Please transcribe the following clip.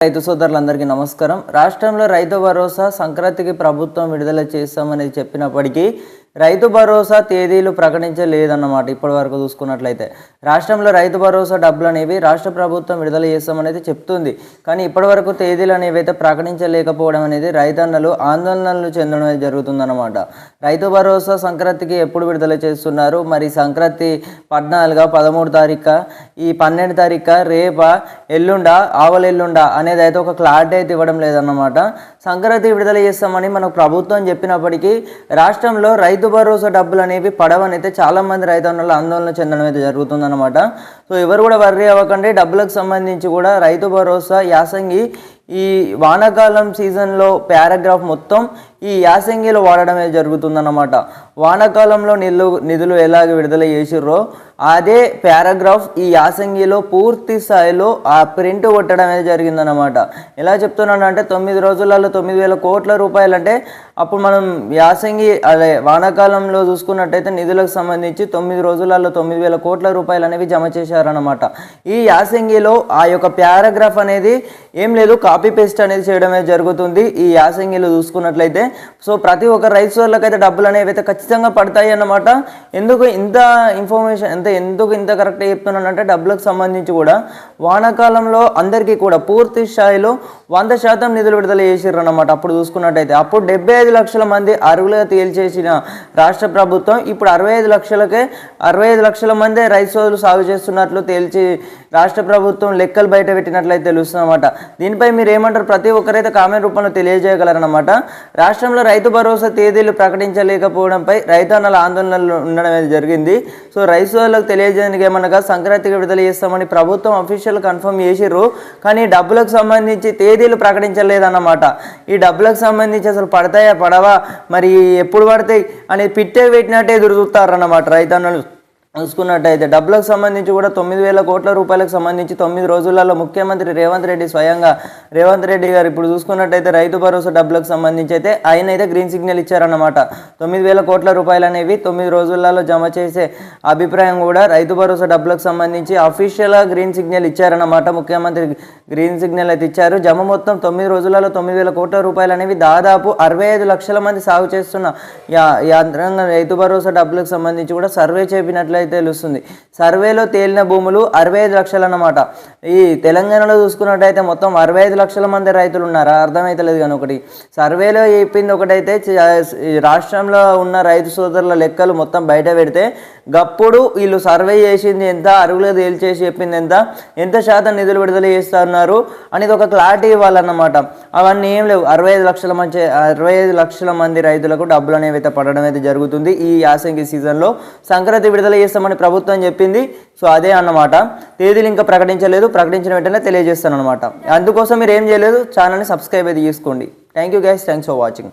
రైతు సోదరులందరికీ నమస్కారం. రాష్ట్రంలో రైతు భరోసా సంక్రాంతికి ప్రభుత్వం విడుదల చేస్తామని చెప్పినప్పటికీ రైతు భరోసా తేదీలు ప్రకటించలేదన్నమాట ఇప్పటి వరకు చూసుకున్నట్లయితే. రాష్ట్రంలో రైతు భరోసా డబ్బులు అనేవి రాష్ట్ర ప్రభుత్వం విడుదల చేస్తామనేది చెప్తుంది. కానీ ఇప్పటి వరకు తేదీలు అనేవి అయితే ప్రకటించలేకపోవడం అనేది రైతన్నలు ఆందోళనలు చెందడం జరుగుతుందన్నమాట. రైతు భరోసా సంక్రాంతికి ఎప్పుడు విడుదల చేస్తున్నారు? మరి సంక్రాంతి పద్నాలుగా పదమూడు తారీఖు? ఈ పన్నెండు తారీఖు రేపా? ఎల్లుండా? ఆవలెల్లుండా అనేది అయితే ఒక క్లారిటీ అయితే ఇవ్వడం లేదన్నమాట. సంక్రాంతి విడుదల చేస్తామని మనకు ప్రభుత్వం చెప్పినప్పటికీ రాష్ట్రంలో రైతు రైతు భరోసా డబ్బులు అనేవి పడవని అయితే చాలామంది రైతన్నలు ఆందోళన చెందడం అయితే జరుగుతుందన్నమాట. సో ఎవరు కూడా వర్రీ అవ్వకండి. డబ్బులకు సంబంధించి కూడా రైతు భరోసా యాసంగి ఈ వానాకాలం సీజన్లో పారాగ్రాఫ్ మొత్తం ఈ యాసంగిలో వాడడమే జరుగుతుందన్నమాట. వానాకాలంలో నిధులు నిధులు ఎలాగ విడుదల చేసిర్రో అదే పారాగ్రాఫ్ ఈ యాసంగిలో పూర్తి స్థాయిలో ఆ ప్రింట్ కొట్టడం అనేది జరిగిందన్నమాట. ఎలా చెప్తున్నాను అంటే తొమ్మిది రోజులలో తొమ్మిది వేల కోట్ల రూపాయలు అంటే అప్పుడు మనం యాసంగి అదే వానాకాలంలో చూసుకున్నట్టయితే నిధులకు సంబంధించి తొమ్మిది రోజులలో తొమ్మిది వేల కోట్ల రూపాయలు అనేవి జమ చేశారన్నమాట. ఈ యాసంగిలో ఆ యొక్క పారాగ్రాఫ్ అనేది ఏం లేదు కాపీ పేస్ట్ అనేది చేయడమే జరుగుతుంది. ఈ యాసంగిలు చూసుకున్నట్లయితే సో ప్రతి ఒక్క రైస్ వాళ్ళకైతే డబ్బులు అనేవి అయితే ఖచ్చితంగా పడతాయి అన్నమాట. ఎందుకు ఇంత ఇన్ఫర్మేషన్ అంటే ఎందుకు ఇంత కరెక్ట్గా చెప్తున్నానంటే డబ్బులకు సంబంధించి కూడా వానాకాలంలో అందరికీ కూడా పూర్తి స్థాయిలో వంద శాతం నిధులు విడుదల చేసిర్రు అన్నమాట అప్పుడు చూసుకున్నట్టయితే. అప్పుడు డెబ్బై ఐదు లక్షల మంది అరువులుగా తేల్చేసిన రాష్ట్ర ప్రభుత్వం ఇప్పుడు అరవై ఐదు లక్షలకే అరవై ఐదు లక్షల మందే రైస్ సోదరులు సాగు చేస్తున్నట్లు తేల్చి రాష్ట్ర ప్రభుత్వం లెక్కలు బయట పెట్టినట్లయితే తెలుస్తుందన్నమాట. దీనిపై మీరు ఏమంటారు ప్రతి ఒక్కరైతే కామెంట్ రూపంలో తెలియజేయగలరన్నమాట. రాష్ట్రంలో రైతు భరోసా తేదీలు ప్రకటించలేకపోవడంపై రైతన్నల ఆందోళనలు ఉండడం అనేది జరిగింది. సో రైతు సోదరులకు తెలియజేయడానికి ఏమనగా సంక్రాంతికి విడుదల చేస్తామని ప్రభుత్వం అఫీషియల్ కన్ఫర్మ్ చేసిర్రు. కానీ డబ్బులకు సంబంధించి తేదీలు ప్రకటించలేదన్నమాట. ఈ డబ్బులకు సంబంధించి అసలు పడతాయా పడవా? మరి ఎప్పుడు పడతాయి? అనేది పిట్టే పెట్టినట్టే ఎదురు చూస్తారన్నమాట రైతన్నలు. చూసుకున్నట్టయితే డబ్బులకు సంబంధించి కూడా తొమ్మిది వేల కోట్ల రూపాయలకు సంబంధించి తొమ్మిది రోజులలో ముఖ్యమంత్రి రేవంత్ రెడ్డి స్వయంగా రేవంత్ రెడ్డి గారు ఇప్పుడు చూసుకున్నట్టయితే రైతు భరోసా డబ్బులకు సంబంధించి అయితే ఆయన అయితే గ్రీన్ సిగ్నల్ ఇచ్చారన్నమాట. తొమ్మిది వేల కోట్ల రూపాయలు అనేవి తొమ్మిది రోజులలో జమ చేసే అభిప్రాయం కూడా రైతు భరోసా డబ్బులకు సంబంధించి అఫీషియల్గా గ్రీన్ సిగ్నల్ ఇచ్చారన్నమాట. ముఖ్యమంత్రి గ్రీన్ సిగ్నల్ అయితే ఇచ్చారు. జమ మొత్తం తొమ్మిది రోజులలో తొమ్మిది వేల కోట్ల రూపాయలు అనేవి దాదాపు అరవై ఐదు లక్షల మంది సాగు చేస్తున్న యా యంత్రాంగ రైతు భరోసా డబ్బులకు సంబంధించి కూడా సర్వే చేపినట్లయితే అయితే తెలుస్తుంది. సర్వేలో తేలిన భూములు అరవై ఐదు లక్షలు అన్నమాట ఈ తెలంగాణలో చూసుకున్నట్టయితే మొత్తం అరవై ఐదు లక్షల మంది రైతులు ఉన్నారా? అర్థమైతలేదు కానీ ఒకటి. సర్వేలో చెప్పింది ఒకటైతే రాష్ట్రంలో ఉన్న రైతు సోదరుల లెక్కలు మొత్తం బయట పెడితే గప్పుడు వీళ్ళు సర్వే చేసింది ఎంత అరుగులో తేల్చేసి చెప్పింది ఎంత ఎంత శాతం నిధులు విడుదల చేస్తున్నారు అనేది ఒక క్లారిటీ ఇవ్వాలన్నమాట. అవన్నీ ఏం లేవు. అరవై ఐదు లక్షల మంచి అరవై ఐదు లక్షల మంది రైతులకు డబ్బులు అనేవి అయితే పడడం అయితే జరుగుతుంది ఈ యాసంగి సీజన్లో. సంక్రాంతి విడుదల తెలియజేస్తామని ప్రభుత్వం చెప్పింది. సో అదే అన్నమాట. తేదీలు ఇంకా ప్రకటించలేదు. ప్రకటించిన వెంటనే తెలియజేస్తాను అనమాట అందుకోసం మీరు ఏం చేయలేదు. ఛానల్ని సబ్స్క్రైబ్ అయితే చేసుకోండి thank you guys thanks for watching